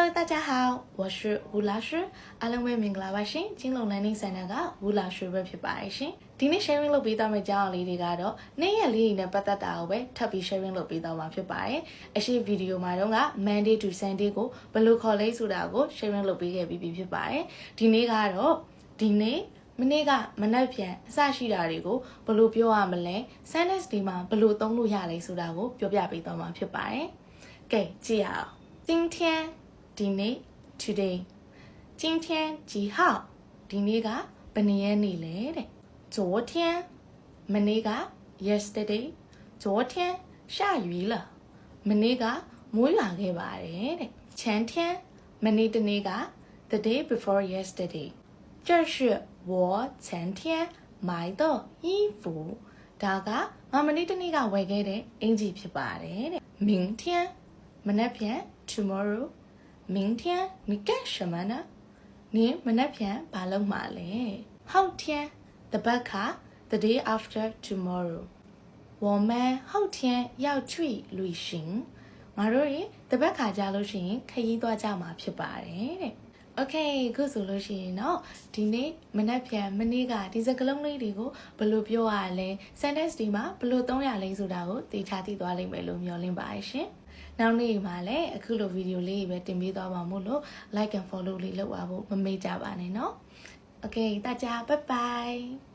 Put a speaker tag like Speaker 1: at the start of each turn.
Speaker 1: Hello，大家好，我是吴老师。အားလုံးပဲမင်္ဂလာပါရှင်။ကျင်းလုံ Learning Center က吴老师ပဲဖြစ်ပါတယ်ရှင်။ဒီနေ့ sharing လုပ်ပေးသွားမယ့်အကြောင်းအရာလေးတွေကတော့နေ့ရက်လေးတွေနဲ့ပတ်သက်တာကိုပဲထပ်ပြီး sharing လုပ်ပေးသွားမှာဖြစ်ပါတယ်။အရှိဗီဒီယိုမှာတော့က Monday to Sunday ကိုဘယ်လိုခေါ်လဲဆိုတာကို sharing လုပ်ပေးခဲ့ပြီးပြီဖြစ်ပါတယ်။ဒီနေ့ကတော့ဒီနေ့မနေ့ကမနက်ဖြန်အစရှိတာတွေကိုဘယ်လိုပြောရမလဲ Sunday ဒီမှာဘယ်လိုသုံးလို့ရလဲဆိုတာကိုပြောပြပေးသွားမှာဖြစ်ပါတယ်။ကဲကြည့်ရအောင်။今天 ဒီနေ့ today 今天几号ဒီနေ့ကဘယ်နှစ်ရက်နေ့လဲတဲ့昨天မနေ့က yesterday 昨天下雨了မနေ့ကမိုးရွာခဲ့ပါတယ်တဲ့前天မနေ့တနေ့က the day before yesterday 这是我前天买的衣服ဒါကငါမနေ့တနေ့ကဝယ်ခဲ့တဲ့အင်ဂျီဖြစ်ပါတယ်တဲ့明天မနေ့ဖြန် tomorrow 明天你干什么呢နင်မနက်ဖြန်ဘာလုပ်မှာလဲ后天 the back က the day after tomorrow 我们后天要去旅行ငါတို့ရေ the back ခါကြလို့ရှိရင်ခရီးသွားကြမှာဖြစ်ပါတယ်တဲ့ โอเคခုဆိုလို့ရှိရင်တော့ဒီနေ့မနက်ဖြန်မနေ့ကဒီစကလုံးလေးတွေကိုဘယ်လိုပြောရလဲ sentence ဒီမှာဘယ်လိုသုံးရလဲဆိုတာကိုသိချသိသွားလိမ့်မယ်လို့မျှော်လင့်ပါတယ်ရှင်။နောက်နေ့မှာလည်းအခုလိုဗီဒီယိုလေးတွေပဲတင်ပေးသွားပါမို့လို့ like and follow လေးလုပ်ပါဖို့မမေ့ကြပါနဲ့နော်။ Okay တကြ bye bye